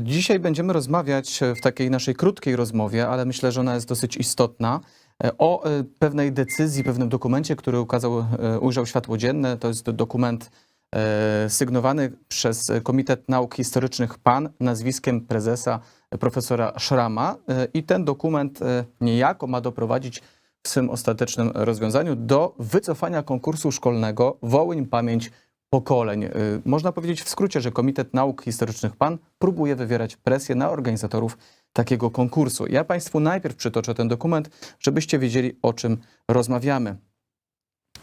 Dzisiaj będziemy rozmawiać w takiej naszej krótkiej rozmowie, ale myślę, że ona jest dosyć istotna, e, o e, pewnej decyzji, pewnym dokumencie, który ukazał, e, ujrzał światło dzienne. To jest dokument sygnowany przez Komitet Nauk Historycznych PAN nazwiskiem prezesa profesora Szrama. I ten dokument niejako ma doprowadzić w swym ostatecznym rozwiązaniu do wycofania konkursu szkolnego Wołyń Pamięć Pokoleń. Y, Można powiedzieć w skrócie, że Komitet Nauk Historycznych PAN próbuje wywierać presję na organizatorów takiego konkursu. Ja Państwu najpierw przytoczę ten dokument, żebyście wiedzieli, o czym rozmawiamy.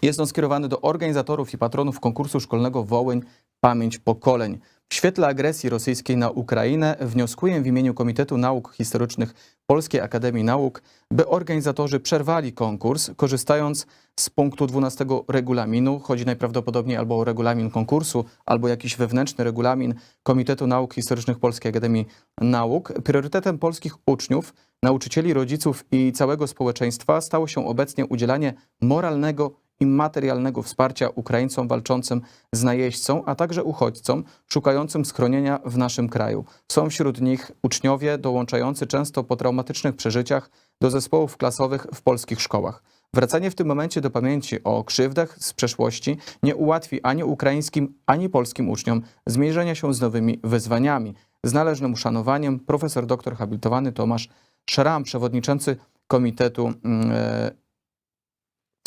Jest on skierowany do organizatorów i patronów konkursu szkolnego Wołyń Pamięć Pokoleń. W świetle agresji rosyjskiej na Ukrainę wnioskuję w imieniu Komitetu Nauk Historycznych Polskiej Akademii Nauk, by organizatorzy przerwali konkurs, korzystając z punktu 12 regulaminu. Chodzi najprawdopodobniej albo o regulamin konkursu, albo jakiś wewnętrzny regulamin Komitetu Nauk Historycznych Polskiej Akademii Nauk. Priorytetem polskich uczniów, nauczycieli, rodziców i całego społeczeństwa stało się obecnie udzielanie moralnego i materialnego wsparcia Ukraińcom walczącym z najeźdźcą, a także uchodźcom szukającym schronienia w naszym kraju. Są wśród nich uczniowie dołączający często po traumatycznych przeżyciach do zespołów klasowych w polskich szkołach. Wracanie w tym momencie do pamięci o krzywdach z przeszłości nie ułatwi ani ukraińskim, ani polskim uczniom zmierzenia się z nowymi wyzwaniami. Z należnym uszanowaniem profesor doktor habilitowany Tomasz Szram, przewodniczący Komitetu mm, e,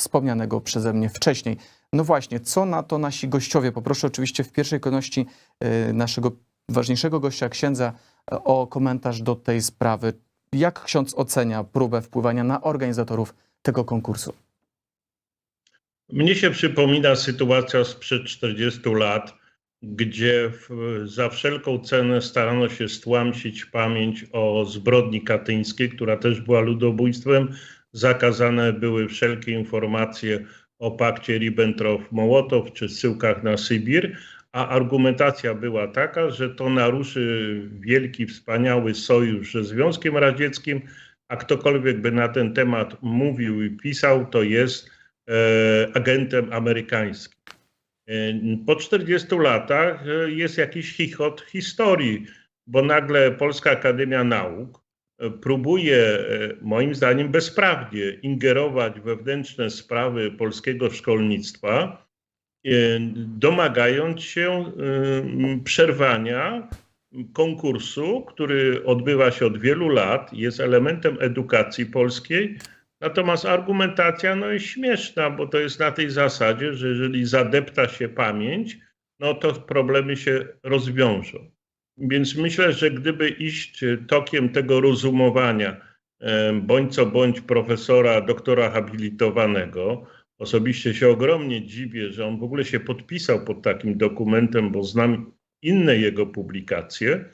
wspomnianego przeze mnie wcześniej. No właśnie, co na to nasi gościowie? Poproszę oczywiście w pierwszej kolejności e, naszego ważniejszego gościa, księdza, e, o komentarz do tej sprawy. Jak ksiądz ocenia próbę wpływania na organizatorów tego konkursu? Mnie się przypomina sytuacja sprzed 40 lat, gdzie w, za wszelką cenę starano się stłamsić pamięć o zbrodni katyńskiej, która też była ludobójstwem. Zakazane były wszelkie informacje o pakcie Ribbentrop-Mołotow czy zsyłkach na Sybir, a argumentacja była taka, że to naruszy wielki, wspaniały sojusz ze Związkiem Radzieckim, a ktokolwiek by na ten temat mówił i pisał, to jest e, agentem amerykańskim. E, Po 40 latach e, jest jakiś chichot historii, bo nagle Polska Akademia Nauk próbuje, e, moim zdaniem bezprawnie, ingerować we wewnętrzne sprawy polskiego szkolnictwa, e, domagając się e, przerwania konkursu, który odbywa się od wielu lat, jest elementem edukacji polskiej. Natomiast argumentacja no, jest śmieszna, bo to jest na tej zasadzie, że jeżeli zadepta się pamięć, no to problemy się rozwiążą. Więc myślę, że gdyby iść tokiem tego rozumowania, bądź co bądź profesora, doktora habilitowanego, osobiście się ogromnie dziwię, że on w ogóle się podpisał pod takim dokumentem, bo znam inne jego publikacje,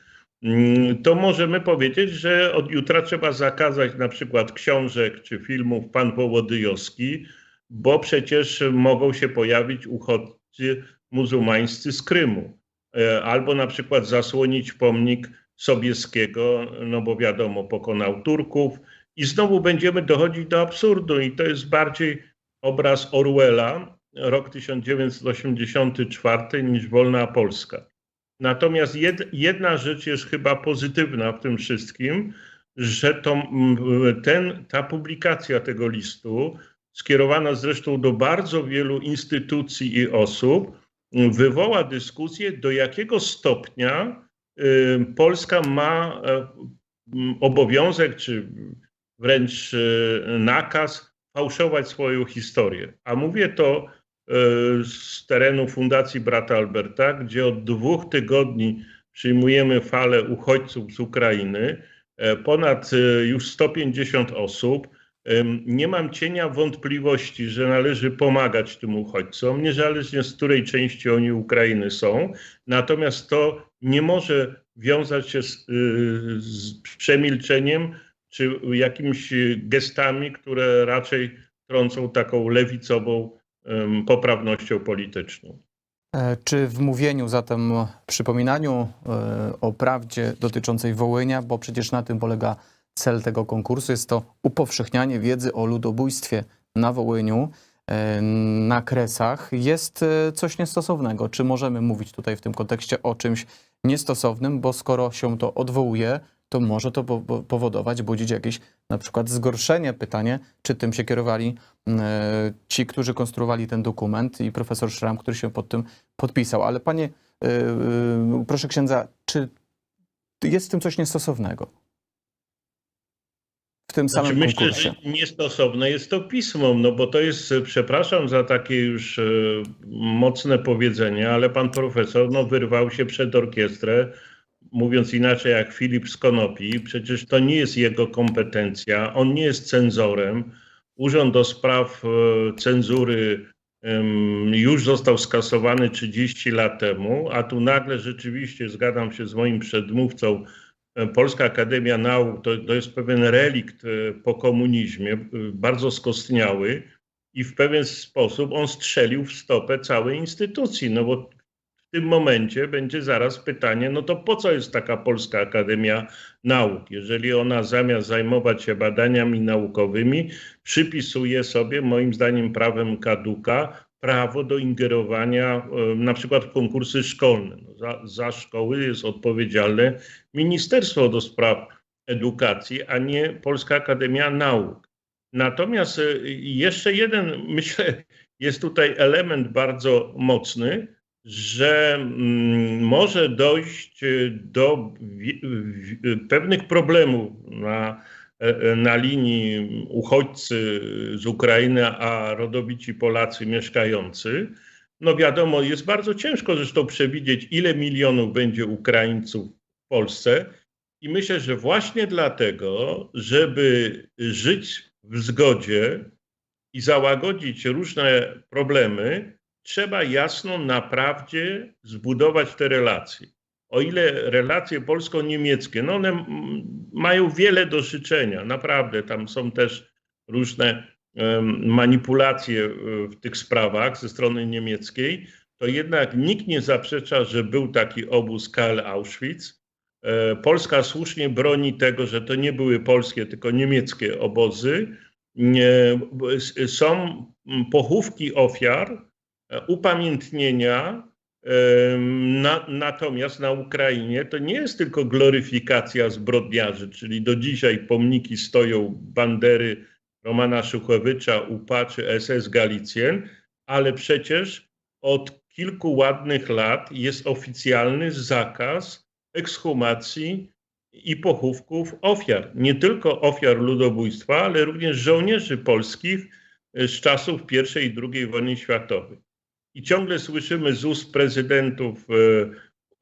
mm, to możemy powiedzieć, że od jutra trzeba zakazać na przykład książek czy filmów Pan Wołodyjowski, bo przecież mogą się pojawić uchodźcy muzułmańscy z Krymu. E, Albo na przykład zasłonić pomnik Sobieskiego, no bo wiadomo, pokonał Turków. I znowu będziemy dochodzić do absurdu, i to jest bardziej obraz Orwella, rok 1984, niż wolna Polska. Natomiast jed, jedna rzecz jest chyba pozytywna w tym wszystkim, że to, ten, ta publikacja tego listu, skierowana zresztą do bardzo wielu instytucji i osób, wywoła dyskusję, do jakiego stopnia y, Polska ma e, obowiązek, czy wręcz y, nakaz fałszować swoją historię. A mówię to y, z terenu Fundacji Brata Alberta, gdzie od dwóch tygodni przyjmujemy falę uchodźców z Ukrainy, e, ponad już 150 osób. Nie mam cienia wątpliwości, że należy pomagać tym uchodźcom, niezależnie z której części oni Ukrainy są. Natomiast to nie może wiązać się z, y, z przemilczeniem czy jakimiś gestami, które raczej trącą taką lewicową poprawnością polityczną. E, Czy w mówieniu zatem, przypominaniu e, o prawdzie dotyczącej Wołynia, bo przecież na tym polega cel tego konkursu, jest to upowszechnianie wiedzy o ludobójstwie na Wołyniu. e, na kresach jest e, coś niestosownego. Czy możemy mówić tutaj w tym kontekście o czymś niestosownym, bo skoro się to odwołuje, to może to po- po- powodować, budzić jakieś na przykład zgorszenie. Pytanie, czy tym się kierowali e, ci, którzy konstruowali ten dokument i profesor Szram, który się pod tym podpisał. Ale panie, proszę księdza, czy jest w tym coś niestosownego? W tym samym Znaczy, myślę, konkursie. że niestosowne jest to pismo, no bo to jest, przepraszam za takie już e, mocne powiedzenie, ale pan profesor no, wyrwał się przed orkiestrę, mówiąc inaczej jak Filip z Konopi. Przecież to nie jest jego kompetencja, on nie jest cenzorem. Urząd do spraw e, cenzury już został skasowany 30 lat temu, a tu nagle rzeczywiście zgadzam się z moim przedmówcą, Polska Akademia Nauk to, to jest pewien relikt e, po komunizmie, e, bardzo skostniały i w pewien sposób on strzelił w stopę całej instytucji, no bo w tym momencie będzie zaraz pytanie, no to po co jest taka Polska Akademia Nauk, jeżeli ona zamiast zajmować się badaniami naukowymi, przypisuje sobie, moim zdaniem prawem kaduka, prawo do ingerowania na przykład w konkursy szkolne. No, za, za szkoły jest odpowiedzialne Ministerstwo do Spraw Edukacji, a nie Polska Akademia Nauk. Natomiast e, jeszcze jeden, myślę, jest tutaj element bardzo mocny, że może dojść e, do pewnych problemów na, na linii uchodźcy z Ukrainy, a rodowici Polacy mieszkający. No wiadomo, jest bardzo ciężko zresztą przewidzieć, ile milionów będzie Ukraińców w Polsce. I myślę, że właśnie dlatego, żeby żyć w zgodzie i załagodzić różne problemy, trzeba jasno, naprawdę zbudować te relacje. O ile relacje polsko-niemieckie, no one mają wiele do życzenia, naprawdę, tam są też różne manipulacje e, w tych sprawach ze strony niemieckiej, to jednak nikt nie zaprzecza, że był taki obóz KL Auschwitz. E, Polska słusznie broni tego, że to nie były polskie, tylko niemieckie obozy. Są pochówki ofiar, e, upamiętnienia. Na, natomiast na Ukrainie to nie jest tylko gloryfikacja zbrodniarzy, czyli do dzisiaj pomniki stoją bandery Romana Szuchowicza, UPA czy SS Galicjen, ale przecież od kilku ładnych lat jest oficjalny zakaz ekshumacji i pochówków ofiar. Nie tylko ofiar ludobójstwa, ale również żołnierzy polskich e, z czasów I i II wojny światowej. I ciągle słyszymy z ust prezydentów e,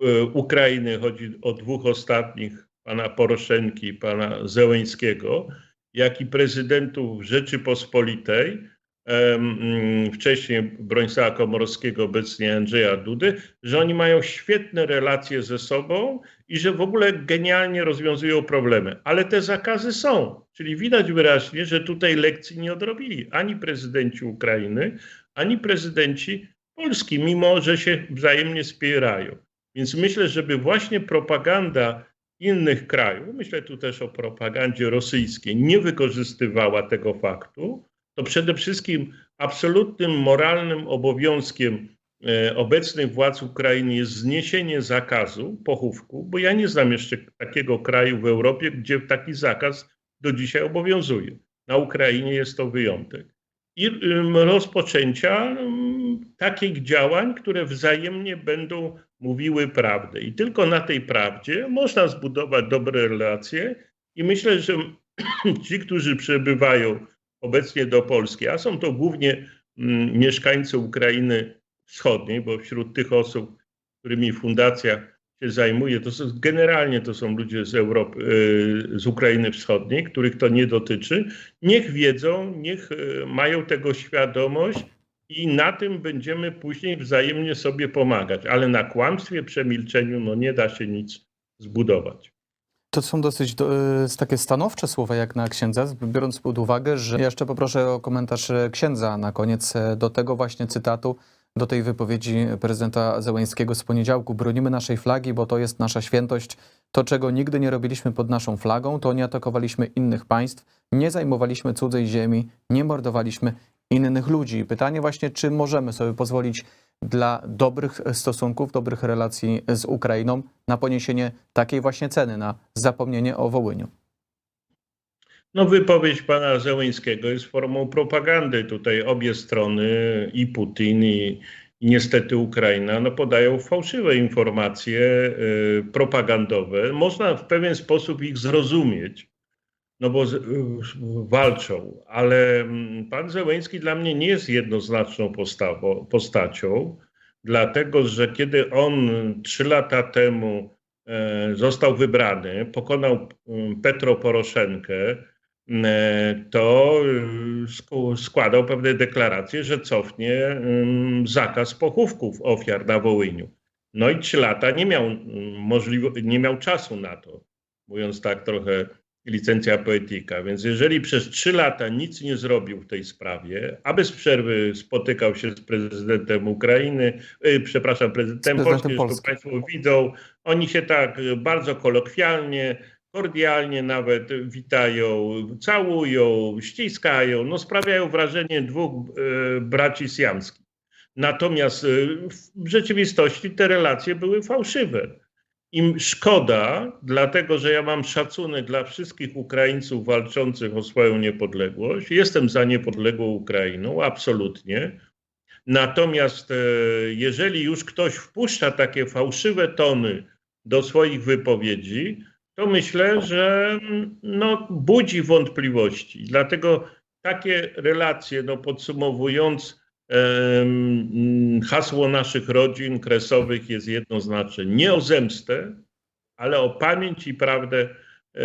e, Ukrainy, chodzi o dwóch ostatnich, pana Poroszenki i pana Zełęńskiego, jak i prezydentów Rzeczypospolitej, mm, wcześniej Bronisława Komorowskiego, obecnie Andrzeja Dudy, że oni mają świetne relacje ze sobą i że w ogóle genialnie rozwiązują problemy. Ale te zakazy są, czyli widać wyraźnie, że tutaj lekcji nie odrobili ani prezydenci Ukrainy, ani prezydenci Polski, mimo że się wzajemnie wspierają. Więc myślę, żeby właśnie propaganda innych krajów, myślę tu też o propagandzie rosyjskiej, nie wykorzystywała tego faktu, to przede wszystkim absolutnym moralnym obowiązkiem e, obecnych władz Ukrainy jest zniesienie zakazu pochówku, bo ja nie znam jeszcze takiego kraju w Europie, gdzie taki zakaz do dzisiaj obowiązuje. Na Ukrainie jest to wyjątek. I rozpoczęcia takich działań, które wzajemnie będą mówiły prawdę. I tylko na tej prawdzie można zbudować dobre relacje. I myślę, że ci, którzy przybywają obecnie do Polski, a są to głównie mieszkańcy Ukrainy Wschodniej, bo wśród tych osób, którymi fundacja się zajmuje, to są, generalnie to są ludzie z Europy, y, z Ukrainy Wschodniej, których to nie dotyczy. Niech wiedzą, niech y, mają tego świadomość i na tym będziemy później wzajemnie sobie pomagać. Ale na kłamstwie, przemilczeniu, no nie da się nic zbudować. To są dosyć do, y, takie stanowcze słowa jak na księdza, biorąc pod uwagę, że jeszcze poproszę o komentarz księdza na koniec do tego właśnie cytatu, do tej wypowiedzi prezydenta Zełańskiego z poniedziałku. Bronimy naszej flagi, bo to jest nasza świętość. To, czego nigdy nie robiliśmy pod naszą flagą, to nie atakowaliśmy innych państw, nie zajmowaliśmy cudzej ziemi, nie mordowaliśmy innych ludzi. Pytanie właśnie, czy możemy sobie pozwolić dla dobrych stosunków, dobrych relacji z Ukrainą na poniesienie takiej właśnie ceny, na zapomnienie o Wołyniu. No, wypowiedź pana Zełęńskiego jest formą propagandy. Tutaj obie strony, i Putin, i, i niestety Ukraina, no, podają fałszywe informacje y, propagandowe. Można w pewien sposób ich zrozumieć, no bo z, y, walczą, ale mm, pan Zełęński dla mnie nie jest jednoznaczną postawą, postacią, dlatego że kiedy on trzy lata temu e, został wybrany, pokonał mm, Petro Poroszenkę, to y, sku- składał pewne deklaracje, że cofnie ym, zakaz pochówków ofiar na Wołyniu. No i trzy lata nie miał, możliwe, nie miał czasu na to, mówiąc tak trochę licencja poetyka. Więc jeżeli przez trzy lata nic nie zrobił w tej sprawie, a bez przerwy spotykał się z prezydentem Ukrainy, y, przepraszam, prezydentem, prezydentem Polski, Polski. Państwo widzą, oni się tak bardzo kolokwialnie, kordialnie nawet witają, całują, ściskają, no sprawiają wrażenie dwóch e, braci siamskich. Natomiast e, w rzeczywistości te relacje były fałszywe. Im szkoda, dlatego że ja mam szacunek dla wszystkich Ukraińców walczących o swoją niepodległość. Jestem za niepodległą Ukrainą, absolutnie. Natomiast e, jeżeli już ktoś wpuszcza takie fałszywe tony do swoich wypowiedzi, to myślę, że no, budzi wątpliwości. Dlatego takie relacje, no, podsumowując, hasło naszych rodzin kresowych jest jednoznaczne. Nie o zemstę, ale o pamięć i prawdę e,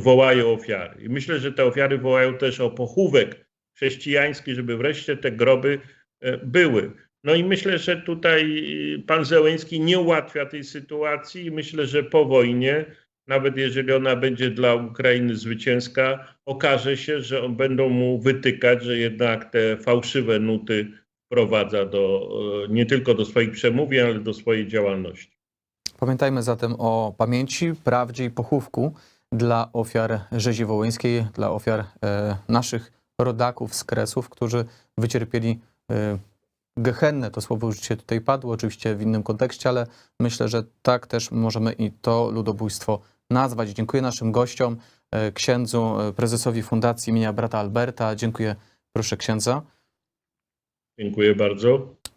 wołają ofiary. I myślę, że te ofiary wołają też o pochówek chrześcijański, żeby wreszcie te groby e, były. No i myślę, że tutaj pan Zełęński nie ułatwia tej sytuacji i myślę, że po wojnie, nawet jeżeli ona będzie dla Ukrainy zwycięska, okaże się, że będą mu wytykać, że jednak te fałszywe nuty wprowadza do, e, nie tylko do swoich przemówień, ale do swojej działalności. Pamiętajmy zatem o pamięci, prawdzie i pochówku dla ofiar rzezi wołyńskiej, dla ofiar e, naszych rodaków z Kresów, którzy wycierpieli e, gehennę. To słowo już dzisiaj tutaj padło, oczywiście w innym kontekście, ale myślę, że tak też możemy i to ludobójstwo nazwać. Dziękuję naszym gościom, e, księdzu, e, prezesowi Fundacji imienia brata Alberta. Dziękuję, proszę księdza. Dziękuję bardzo.